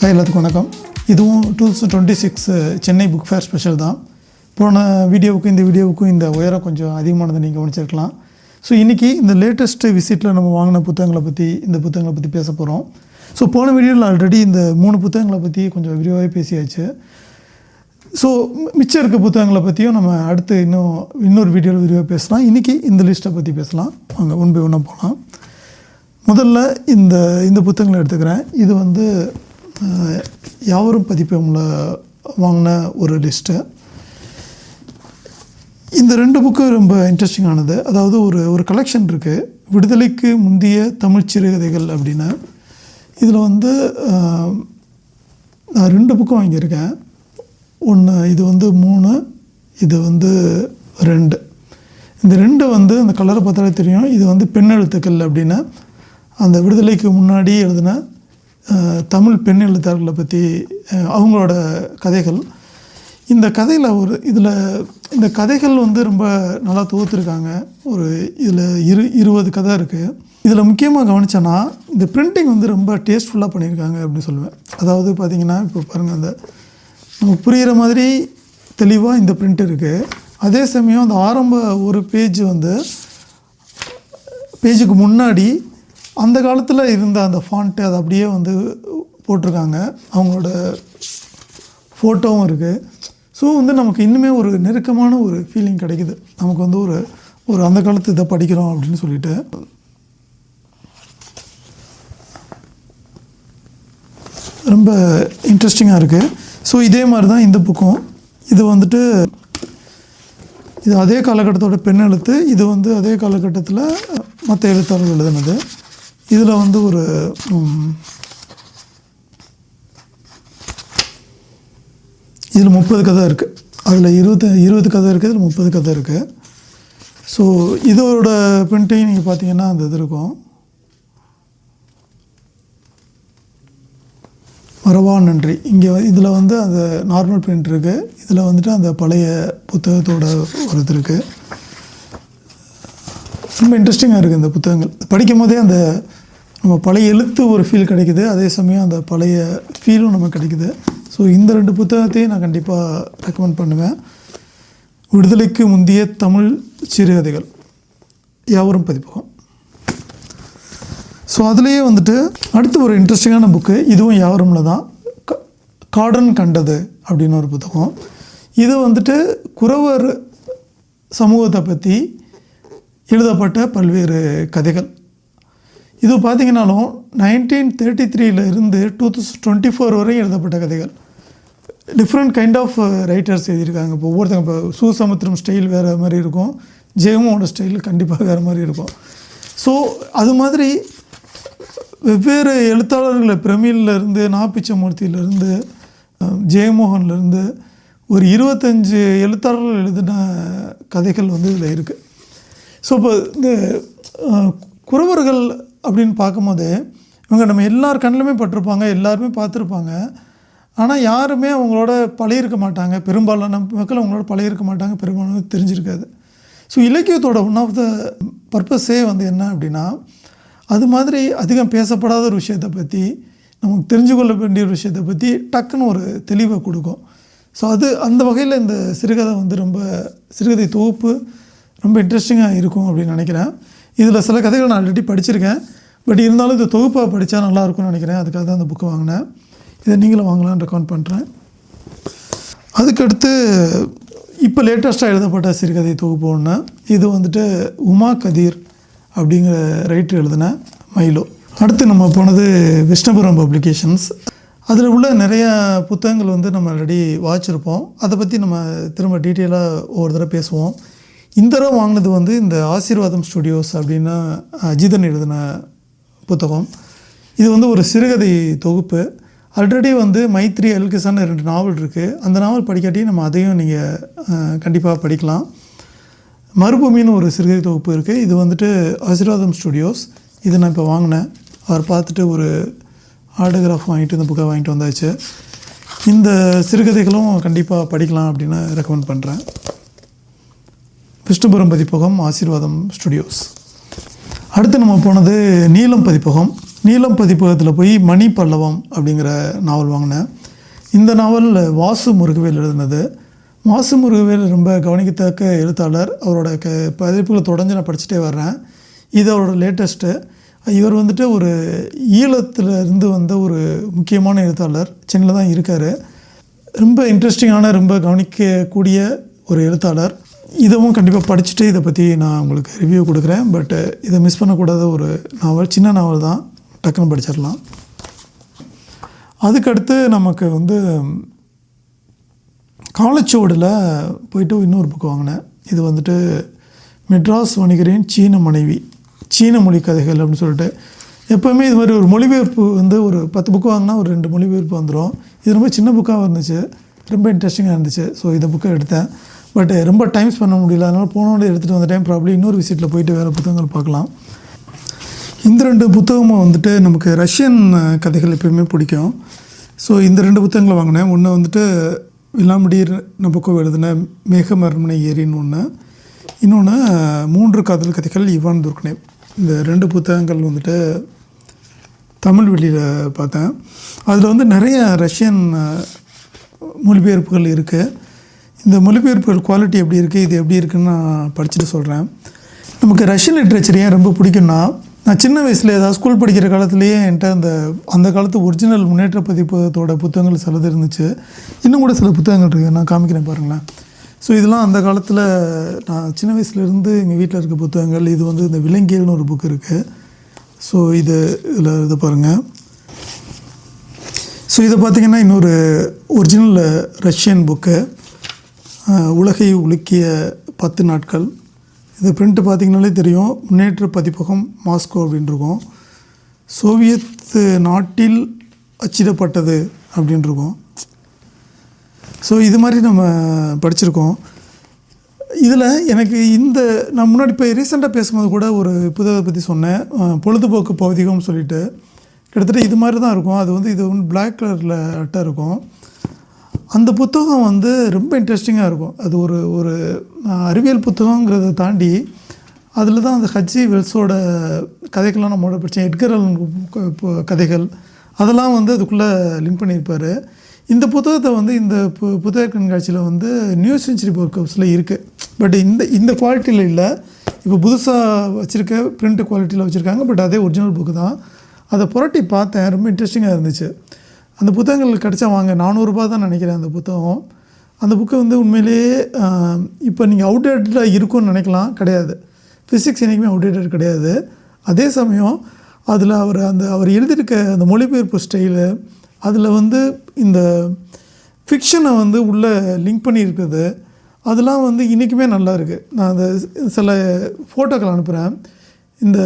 Hi எல்லாத்துக்கும் வணக்கம். இதுவும் two thousand twenty six Chennai book fair special தான். போன வீடியோவுக்கும் இந்த வீடியோவுக்கும் இந்த உயரம் கொஞ்சம் அதிகமானதை நீங்கள் கவனிச்சிருக்கலாம். ஸோ இன்றைக்கி இந்த லேட்டஸ்ட்டு விசிட்டில் நம்ம வாங்கின புத்தகங்களை பற்றி இந்த புத்தகங்களை பற்றி பேச போகிறோம் ஸோ போன வீடியோவில் ஆல்ரெடி இந்த மூணு புத்தகங்களை பற்றி கொஞ்சம் விரிவாகவே பேசியாச்சு. ஸோ மிச்சம் இருக்க புத்தகங்களை பற்றியும் நம்ம அடுத்து இன்னும் இன்னொரு வீடியோவில் விரிவாக பேசலாம். இன்றைக்கி இந்த லிஸ்ட்டை பற்றி பேசலாம். வாங்க ஒன் பை ஒன்றா போகலாம் முதல்ல இந்த இந்த புத்தகங்களை எடுத்துக்கிறேன். இது வந்து யாவரும் பதிப்பகமில் வாங்கின ஒரு லிஸ்ட்டு. இந்த ரெண்டு புக்கு ரொம்ப இன்ட்ரெஸ்டிங்கானது அதாவது ஒரு ஒரு கலெக்ஷன் இருக்குது விடுதலைக்கு முந்தைய தமிழ் சிறுகதைகள் அப்படின்னு. இதில் வந்து நான் ரெண்டு புக்கும் வாங்கியிருக்கேன். ஒன்று இது வந்து மூணு இது வந்து ரெண்டு. இந்த ரெண்டு வந்து அந்த கலரை பார்த்தாலே தெரியும். இது வந்து பெண் எழுத்துக்கள் அப்படின்னு. அந்த விடுதலைக்கு முன்னாடி எழுதின தமிழ் பெண் எழுத்தாளர்களை பற்றி அவங்களோட கதைகள். இந்த கதையில் ஒரு இதில் இந்த கதைகள் வந்து ரொம்ப நல்லா தொகுத்துருக்காங்க ஒரு இதில் இரு இருபது கதை இருக்குது இதில் முக்கியமாக கவனித்தேன்னா இந்த பிரிண்டிங் வந்து ரொம்ப டேஸ்ட்ஃபுல்லாக பண்ணியிருக்காங்க அப்படின்னு சொல்லுவேன். அதாவது பார்த்திங்கன்னா இப்போ பாருங்கள் அந்த நமக்கு புரிகிற மாதிரி தெளிவாக இந்த பிரிண்ட் இருக்குது அதே சமயம் அந்த ஆரம்ப ஒரு பேஜ் வந்து பேஜுக்கு முன்னாடி அந்த காலத்தில் இருந்த அந்த ஃபாண்ட்டு அதை அப்படியே வந்து போட்டிருக்காங்க. அவங்களோட ஃபோட்டோவும் இருக்குது ஸோ வந்து நமக்கு இன்னுமே ஒரு நெருக்கமான ஒரு ஃபீலிங் கிடைக்குது. நமக்கு வந்து ஒரு ஒரு அந்த காலத்து இதை படிக்கிறோம் அப்படின்னு சொல்லிட்டு. ரொம்ப இன்ட்ரெஸ்டிங்காக இருக்குது ஸோ இதே மாதிரி தான் இந்த புக்கும். இது வந்துட்டு இது அதே காலகட்டத்தோட பெண் எழுத்து இது வந்து அதே காலகட்டத்தில் மற்ற எழுத்தாளர்கள் எழுதுனது. இதில் வந்து ஒரு இதில் முப்பது கதை இருக்குது அதில் இருபது இருபது கதை இருக்குது இதில் முப்பது கதை இருக்குது ஸோ இதோட பிரிண்ட்டையும் நீங்கள் பார்த்தீங்கன்னா அந்த இது இருக்கும். மரபா நன்றி. இங்கே இதில் வந்து அந்த நார்மல் பிரிண்ட் இருக்குது இதில் வந்துட்டு அந்த பழைய புத்தகத்தோட ஒரு இது இருக்குது ரொம்ப இன்ட்ரெஸ்டிங்காக இருக்குது இந்த புத்தகங்கள். படிக்கும் போதே அந்த நம்ம பழைய எழுத்து ஒரு ஃபீல் கிடைக்குது அதே சமயம் அந்த பழைய ஃபீலும் நமக்கு கிடைக்குது. ஸோ இந்த ரெண்டு புத்தகத்தையும் நான் கண்டிப்பாக ரெக்கமெண்ட் பண்ணுவேன். விடுதலைக்கு முந்தைய தமிழ் சிறுகதைகள். யாவரும் பதிப்பகம். ஸோ அதுலேயே வந்துட்டு அடுத்து ஒரு இன்ட்ரெஸ்டிங்கான புக்கு இதுவும் யாவரும்ல தான். க- காடன் கண்டது அப்படின்னு ஒரு புத்தகம். இது வந்துட்டு குறவர் சமூகத்தை பற்றி எழுதப்பட்ட பல்வேறு கதைகள். இது பார்த்திங்கனாலும் நைன்டீன் தேர்ட்டி த்ரீலேருந்து டூ தௌசண்ட் டுவெண்ட்டி ஃபோர் வரையும் எழுதப்பட்ட கதைகள். டிஃப்ரெண்ட் கைண்ட் ஆஃப் ரைட்டர்ஸ் எழுதியிருக்காங்க. இப்போ ஒவ்வொருத்தங்க இப்போ சூசமுத்திரம் ஸ்டைல் வேறு மாதிரி இருக்கும். ஜெயமோட ஸ்டைல் கண்டிப்பாக வேறு மாதிரி இருக்கும். ஸோ அது மாதிரி வெவ்வேறு எழுத்தாளர்களை பிரமிழ்லேருந்து நாப்பிச்சமூர்த்தியிலேருந்து ஜெயமோகன்லேருந்து ஒரு இருபத்தஞ்சு எழுத்தாளர்கள் எழுதின கதைகள் வந்து இதில் இருக்குது ஸோ இப்போ இந்த குறவர்கள் அப்படின்னு பார்க்கும்போது இவங்க நம்ம எல்லார் கண்ணிலுமே பட்டிருப்பாங்க எல்லாருமே பார்த்துருப்பாங்க. ஆனால் யாருமே அவங்களோட பழையிருக்க மாட்டாங்க. பெரும்பாலான மக்கள் அவங்களோட பழையிருக்க மாட்டாங்க. பெரும்பாலும் தெரிஞ்சிருக்காது. ஸோ இலக்கியத்தோட ஒன் ஆஃப் த பர்பஸே வந்து என்ன அப்படின்னா அது மாதிரி அதிகம் பேசப்படாத ஒரு விஷயத்தை பற்றி நமக்கு தெரிஞ்சு கொள்ள வேண்டிய ஒரு விஷயத்தை பற்றி டக்குன்னு ஒரு தெளிவை கொடுக்கும். ஸோ அது அந்த வகையில் இந்த சிறுகதை வந்து ரொம்ப சிறுகதை தொகுப்பு ரொம்ப இன்ட்ரெஸ்டிங்காக இருக்கும் அப்படின்னு நினைக்கிறேன். இதில் சில கதைகள் நான் ஆல்ரெடி படிச்சிருக்கேன். பட் இருந்தாலும் இந்த தொகுப்பாக படித்தா நல்லாயிருக்கும்னு நினைக்கிறேன். அதுக்காக தான் அந்த புக்கு வாங்கினேன். இதை நீங்களும் வாங்கலாம்னு ரெக்கமெண்ட் பண்ணுறேன் அதுக்கடுத்து இப்போ லேட்டஸ்ட்டாக எழுதப்பட்ட சிறுகதை தொகுப்பு ஒன்று இது வந்துட்டு உமா கதீர் அப்படிங்கிற ரைட்டர் எழுதின மைலோ அடுத்து நம்ம போனது விஷ்ணுபுரம் பப்ளிகேஷன்ஸ் அதில் உள்ள நிறையா புத்தகங்கள் வந்து நம்ம ஆல்ரெடி வாச்சிருப்போம். அதை பற்றி நம்ம திரும்ப டீட்டெயிலாக ஒவ்வொரு தடவை பேசுவோம். இந்த தடவை வாங்கினது வந்து இந்த ஆசீர்வாதம் ஸ்டுடியோஸ் அப்படின்னா அஜிதன் எழுதின புத்தகம். இது வந்து ஒரு சிறுகதை தொகுப்பு. ஆல்ரெடி வந்து மைத்ரி அல்கிசான் ரெண்டு நாவல் இருக்குது அந்த நாவல் படிக்காட்டி நம்ம அதையும் நீங்கள் கண்டிப்பாக படிக்கலாம். மறுபூமின்னு ஒரு சிறுகதை தொகுப்பு இருக்குது இது வந்துட்டு ஆசீர்வாதம் ஸ்டுடியோஸ். இதை நான் இப்போ வாங்கினேன். அவர் பார்த்துட்டு ஒரு ஆட்டோகிராஃப் வாங்கிட்டு இந்த புக்கை வாங்கிட்டு வந்தாச்சு. இந்த சிறுகதைகளும் கண்டிப்பாக படிக்கலாம் அப்படின்னு ரெக்கமெண்ட் பண்ணுறேன் விஷ்ணுபுரம் பதிப்பகம் ஆசீர்வாதம் ஸ்டுடியோஸ். அடுத்து நம்ம போனது நீலம் பதிப்பகம். நீலம் பதிப்பகத்தில் போய் மணி பல்லவம் அப்படிங்கிற நாவல் வாங்கினேன். இந்த நாவல் வாசு முருகவேல் எழுதினது. வாசு முருகவேல் ரொம்ப கவனிக்கத்தக்க எழுத்தாளர். அவரோட க பதிப்புகளை தொடர்ந்து நான் படிச்சுட்டே வர்றேன். இது அவரோட லேட்டஸ்ட்டு இவர் வந்துட்டு ஒரு ஈழத்தில் இருந்து வந்த ஒரு முக்கியமான எழுத்தாளர். சென்னையில் தான் இருக்கார். ரொம்ப இன்ட்ரெஸ்டிங்கான ரொம்ப கவனிக்கக்கூடிய ஒரு எழுத்தாளர். இதுவும் கண்டிப்பாக படிச்சுட்டு இதை பற்றி நான் உங்களுக்கு ரிவ்யூ கொடுக்குறேன். பட் இதை மிஸ் பண்ணக்கூடாத ஒரு நாவல் சின்ன நாவல் தான். டக்குன்னு படிச்சிடலாம். அதுக்கடுத்து நமக்கு வந்து காலச்சோடில் போயிட்டு இன்னொரு புக் வாங்கினேன். இது வந்துட்டு மெட்ராஸ் வணிகரின் சீன மனைவி சீன மொழி கதைகள் அப்படின்னு சொல்லிட்டு. எப்போவுமே இது மாதிரி ஒரு மொழிபெயர்ப்பு வந்து ஒரு பத்து புக்கு வாங்கினா ஒரு ரெண்டு மொழிபெயர்ப்பு வந்துடும் இது ரொம்ப சின்ன புக்காக இருந்துச்சு. ரொம்ப இன்ட்ரெஸ்டிங்காக இருந்துச்சு. ஸோ இந்த புக்கை எடுத்தேன். பட் ரொம்ப டைம் பண்ண முடியல. அதனால் போனோட எடுத்துகிட்டு வந்த டைம் ப்ராப்ளம் இன்னொரு விசிட்டில் போயிட்டு வேறு புத்தகங்கள் பார்க்கலாம். இந்த ரெண்டு புத்தகமும் வந்துட்டு நமக்கு ரஷ்யன் கதைகள் எப்பயுமே பிடிக்கும். ஸோ இந்த ரெண்டு புத்தகங்களை வாங்கினேன். ஒன்று வந்துட்டு விலாமுடிர் நபக்கோ எழுதின மேகமர்மனை ஏரின்னு ஒன்று இன்னொன்று மூன்று காதல் கதைகள் இவான் துர்க்னே. இந்த ரெண்டு புத்தகங்கள் வந்துட்டு தமிழ் வெளியில் பார்த்தேன். அதில் வந்து நிறைய ரஷ்யன் மொழிபெயர்ப்புகள் இருக்குது இந்த மொழிபெயர்ப்புகள் குவாலிட்டி எப்படி இருக்குது இது எப்படி இருக்குன்னு நான் படிச்சுட்டு சொல்கிறேன் நமக்கு ரஷ்யன் லிட்ரேச்சர் ஏன் ரொம்ப பிடிக்கும்னா நான் சின்ன வயசில் ஏதாவது ஸ்கூல் படிக்கிற காலத்துலேயே என்கிட்ட அந்த அந்த காலத்து ஒரிஜினல் முன்னேற்ற பதிப்பகத்தோட புத்தகங்கள் சிலது இருந்துச்சு. இன்னும் கூட சில புத்தகங்கள் இருக்குது நான் காமிக்கிறேன் பாருங்களேன். ஸோ இதெல்லாம் அந்த காலத்தில் நான் சின்ன வயசுலேருந்து எங்கள் வீட்டில் இருக்க புத்தகங்கள் இது வந்து இந்த விலங்கியல்னு ஒரு புக் இருக்குது ஸோ இது இதில் இதை பாருங்கள் ஸோ இதை பார்த்தீங்கன்னா இன்னொரு ஒரிஜினல் ரஷ்யன் புக்கு உலகை உலுக்கிய பத்து நாட்கள். இது பிரிண்ட் பார்த்திங்கனாலே தெரியும். முன்னேற்ற பதிப்பகம் மாஸ்கோ அப்படின்னு சோவியத் நாட்டில் அச்சிடப்பட்டது அப்படின்னு ஸோ இது மாதிரி நம்ம படிச்சிருக்கோம். இதில் எனக்கு இந்த நான் முன்னாடி இப்போ ரீசெண்டாக பேசும்போது கூட ஒரு புத்தகத்தை பற்றி சொன்னேன். பொழுதுபோக்கு பௌதிகம்னு சொல்லிட்டு. கிட்டத்தட்ட இது மாதிரி தான் இருக்கும். அது வந்து இது வந்து பிளாக் கலரில் அட்டை இருக்கும். அந்த புத்தகம் வந்து ரொம்ப இன்ட்ரெஸ்டிங்காக இருக்கும். அது ஒரு ஒரு அறிவியல் புத்தகங்கிறத தாண்டி அதில் தான் அந்த ஹஜ்ஜி வெல்ஸோட கதைகள்லாம் நம்மளோட படித்தேன் எட்கரல் கதைகள் அதெல்லாம் வந்து அதுக்குள்ளே லிங்க் பண்ணியிருப்பார். இந்த புத்தகத்தை வந்து இந்த பு புத்தக கண்காட்சியில் வந்து நியூ செஞ்சுரி புக் ஹவுஸில் இருக்குது பட் இந்த இந்த குவாலிட்டியில் இல்லை. இப்போ புதுசாக வச்சுருக்க பிரிண்ட் குவாலிட்டியில் வச்சுருக்காங்க. பட் அதே ஒரிஜினல் புக்கு தான். அதை புரட்டி பார்த்தேன். ரொம்ப இன்ட்ரெஸ்டிங்காக இருந்துச்சு. அந்த புத்தகங்கள் கிடச்சா வாங்க. நானூறுரூபா தான் நினைக்கிறேன் அந்த புத்தகம். அந்த புக்கு வந்து உண்மையிலேயே இப்போ நீங்கள் அவுடேட்டடாக இருக்கும்னு நினைக்கலாம். கிடையாது. ஃபிசிக்ஸ் என்றைக்குமே அவுடேட்டட் கிடையாது. அதே சமயம் அதில் அவர் அந்த அவர் எழுதியிருக்க அந்த மொழிபெயர்ப்பு ஸ்டைலு அதில் வந்து இந்த ஃபிக்ஷனை வந்து உள்ளே லிங்க் பண்ணியிருக்குது. அதெல்லாம் வந்து இன்றைக்குமே நல்லா இருக்குது நான் அந்த சில ஃபோட்டோக்கள் அனுப்புகிறேன் இந்த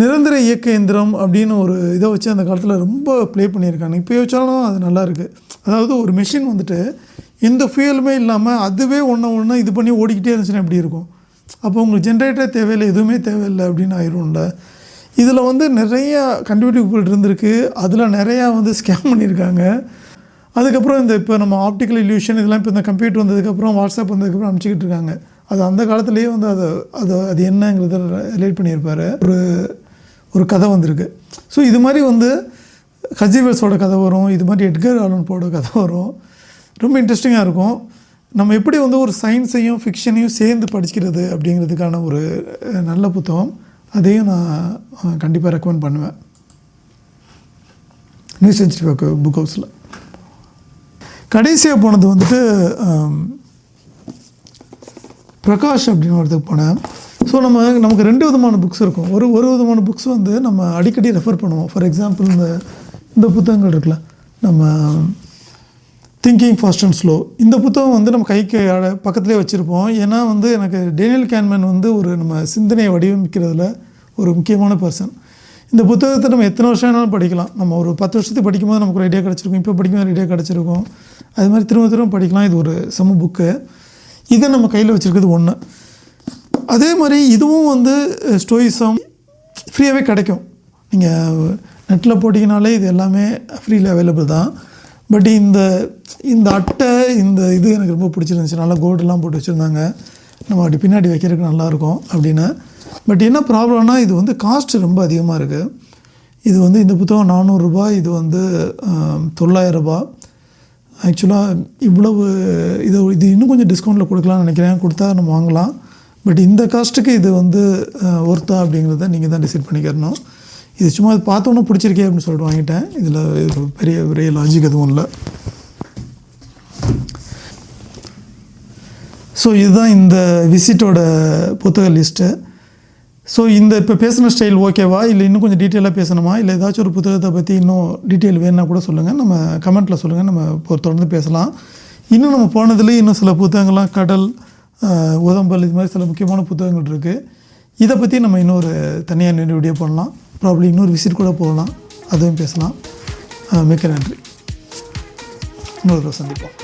நிரந்தர இயக்க எந்திரம் அப்படின்னு ஒரு இதை வச்சு அந்த காலத்தில் ரொம்ப ப்ளே பண்ணியிருக்காங்க. இப்போ வச்சாலும் அது நல்லா இருக்குது அதாவது ஒரு மிஷின் வந்துட்டு எந்த ஃபியூலுமே இல்லாமல் அதுவே ஒன்று ஒன்று இது பண்ணி ஓடிக்கிட்டே இருந்துச்சுன்னா எப்படி இருக்கும்? அப்போ உங்களுக்கு ஜென்ரேட்டரே தேவையில்லை எதுவுமே தேவையில்லை அப்படின்னு ஆயிரும்ல. இதில் வந்து நிறையா கண்டுபிடிப்புகள் இருந்திருக்கு. அதில் நிறையா வந்து ஸ்கேம் பண்ணியிருக்காங்க. அதுக்கப்புறம் இந்த இப்போ நம்ம ஆப்டிக்கல் இல்யூஷன் இதெல்லாம் இப்போ இந்த கம்ப்யூட்டர் வந்ததுக்கப்புறம் வாட்ஸ்அப் வந்ததுக்கப்புறம் அனுப்பிச்சிக்கிட்டு இருக்காங்க. அது அந்த காலத்துலேயே வந்து அதை அது அது என்னங்கிறத ரிலேட் பண்ணியிருப்பாரு. ஒரு ஒரு கதை வந்திருக்கு. ஸோ இது மாதிரி வந்து ஹஜிவல்ஸோட கதை வரும் இது மாதிரி எட்கர் ஆலன் போட கதை வரும். ரொம்ப இன்ட்ரெஸ்டிங்காக இருக்கும். நம்ம எப்படி வந்து ஒரு சயின்ஸையும் ஃபிக்ஷனையும் சேர்ந்து படிக்கிறது அப்படிங்கிறதுக்கான ஒரு நல்ல புத்தகம். அதையும் நான் கண்டிப்பாக ரெக்கமெண்ட் பண்ணுவேன். நியூ செஞ்சுரி புக் புக் ஹவுஸில் கடைசியாக போனது வந்துட்டு பிரகாஷ் அப்படின்னு ஒருத்தருக்கு போனேன் ஸோ நம்ம நமக்கு ரெண்டு விதமான புக்ஸ் இருக்கும். ஒரு ஒரு விதமான புக்ஸ் வந்து நம்ம அடிக்கடி ரெஃபர் பண்ணுவோம். ஃபார் எக்ஸாம்பிள் இந்த இந்த புத்தகங்கள் இருக்குல்ல நம்ம திங்கிங் ஃபாஸ்ட் அண்ட் ஸ்லோ இந்த புத்தகம் வந்து நம்ம கைக்கு பக்கத்துலேயே வச்சுருப்போம். ஏன்னா வந்து எனக்கு டேனியல் கேன்மேன் வந்து ஒரு நம்ம சிந்தனையை வடிவமைக்கிறதுல ஒரு முக்கியமான பர்சன் இந்த புத்தகத்தை நம்ம எத்தனை வருஷம் வேணாலும் படிக்கலாம். நம்ம ஒரு பத்து வருஷத்துக்கு படிக்கும்போது நமக்கு ஒரு ஐடியா கிடச்சிருக்கும். இப்போ படிக்கும்போது ஐடியா கிடச்சிருக்கும். அது மாதிரி திரும்ப திரும்ப படிக்கலாம். இது ஒரு சம புக்கு இதை நம்ம கையில் வச்சுருக்கிறது ஒன்று அதே மாதிரி இதுவும் வந்து ஸ்டோயிசம் ஃப்ரீயாகவே கிடைக்கும். நீங்கள் நெட்டில் போட்டிங்கனாலே இது எல்லாமே ஃப்ரீயில் அவைலபிள் தான். பட் இந்த இந்த அட்டை இந்த இது எனக்கு ரொம்ப பிடிச்சிருந்துச்சு. நல்லா கோல்டெல்லாம் போட்டு வச்சுருந்தாங்க. நம்ம அப்படி பின்னாடி வைக்கிறதுக்கு நல்லாயிருக்கும் அப்படின்னு. பட் என்ன ப்ராப்ளம்னா இது வந்து காஸ்ட் ரொம்ப அதிகமாக இருக்குது இது வந்து இந்த புத்தகம் நானூறுரூபா இது வந்து தொள்ளாயிரரூபா தொள்ளாயிரம் ரூபாய். ஆக்சுவலாக இவ்வளவு இது இது இன்னும் கொஞ்சம் டிஸ்கவுண்ட்டில் கொடுக்கலாம்னு நினைக்கிறேன். கொடுத்தா நம்ம வாங்கலாம். பட் இந்த காஸ்ட்டுக்கு இது வந்து ஒர்த்தா அப்படிங்கிறத நீங்கள் தான் டிசைட் பண்ணிக்கிறணும். இது சும்மா இது பார்த்தோன்னே பிடிச்சிருக்கே அப்படின்னு சொல்லிட்டு வாங்கிட்டேன். இதில் இது பெரிய பெரிய லாஜிக் எதுவும் இல்லை. ஸோ இதுதான் இந்த விசிட்டோட புத்தக லிஸ்ட்டு ஸோ இந்த இப்போ பேசின ஸ்டைல் ஓகேவா இல்லை இன்னும் கொஞ்சம் டீட்டெயிலாக பேசணுமா? இல்லை ஏதாச்சும் ஒரு புத்தகத்தை பற்றி இன்னும் டீட்டெயில் வேணும்னா கூட சொல்லுங்கள் நம்ம கமெண்ட்டில் சொல்லுங்கள் நம்ம தொடர்ந்து பேசலாம். இன்னும் நம்ம போனதுலேயே இன்னும் சில புத்தகங்கள்லாம் கடல் உதம்பல் இது மாதிரி சில முக்கியமான புத்தகங்கள் இருக்குது இதை பற்றி நம்ம இன்னொரு தனியாக இன்னொரு வீடியோ பண்ணலாம். ப்ராப்ளம் இன்னொரு விசிட் கூட போகலாம். அதுவும் பேசலாம். மிக்க நன்றி. இன்னொரு சந்திப்போம்.